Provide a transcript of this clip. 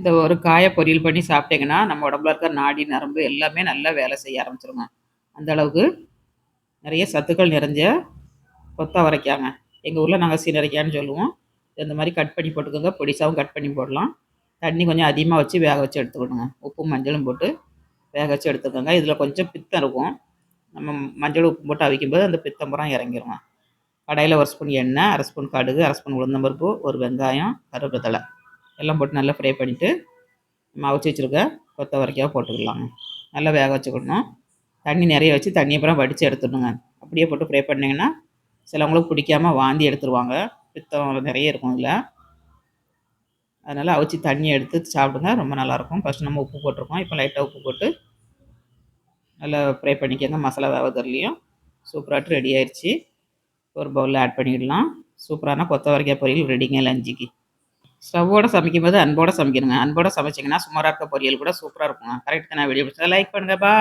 இந்த ஒரு காய பொரியல் பண்ணி சாப்பிட்டீங்கன்னா நம்ம உடம்புல இருக்கிற நாடி நரம்பு எல்லாமே நல்லா வேலை செய்ய ஆரம்பிச்சிருங்க. அந்த அளவுக்கு நிறைய சத்துக்கள் நிறைஞ்ச கொத்தவரைக்காங்க. எங்கள் ஊரில் நாங்கள் சீனரைக்கான்னு சொல்லுவோம். இந்த மாதிரி கட் பண்ணி போட்டுக்கோங்க. பொடிசாவும் கட் பண்ணி போடலாம். தண்ணி கொஞ்சம் அதிகமாக வச்சு வேக வச்சு எடுத்துக்கணுங்க. உப்பும் மஞ்சளும் போட்டு வேக வச்சு எடுத்துக்கோங்க. இதில் கொஞ்சம் பித்தம் இருக்கும். நம்ம மஞ்சள் உப்பு போட்டு அவிக்கும்போது அந்த பித்தம் பூரா இறங்கிடுவோம் கடையில் ஒரு ஸ்பூன் எண்ணெய் அரை ஸ்பூன் கடுகு அரை ஸ்பூன் உளுந்தம்பருப்பு ஒரு வெங்காயம் கருவேப்பிலை. எல்லாம் போட்டு நல்லா ஃப்ரை பண்ணிவிட்டு நம்ம அவிச்சு வச்சுருக்க கொத்தவரைக்காய் போட்டுக்கலாங்க. நல்லா வேக வச்சுக்கணும். தண்ணி நிறைய வச்சு தண்ணி அப்புறம் வடித்து எடுத்துடணுங்க. அப்படியே போட்டு ஃப்ரை பண்ணிங்கன்னா சிலவங்களுக்கு பிடிக்காமல் வாந்தி எடுத்துருவாங்க. பித்தம் நிறைய இருக்கும் இதில். அதனால் அவிச்சு தண்ணியை எடுத்து சாப்பிடுங்க. ரொம்ப நல்லாயிருக்கும். ஃபஸ்ட் நம்ம உப்பு போட்டிருக்கோம். இப்போ லைட்டாக உப்பு போட்டு நல்லா ஃப்ரை பண்ணிக்கோங்க. மசாலா வேவதுலேயும் சூப்பராகிட்டு ரெடி ஆயிடுச்சு ஒரு பவுலில் ஆட் பண்ணிடலாம். சூப்பரான கொத்தவரைக்காய் பொரியல் ரெடிங்க லஞ்சுக்கு. ஸ்டவ்வோட சமைக்கும் போது அன்போட சமைக்கணுங்க. அன்போட சமைச்சிங்கன்னா சுமாராக இருக்க பொரியல் கூட சூப்பராக இருக்குங்க. கரெக்ட் நான் வீடியோ பிடிச்சா லைக் பண்ணுங்கள் பா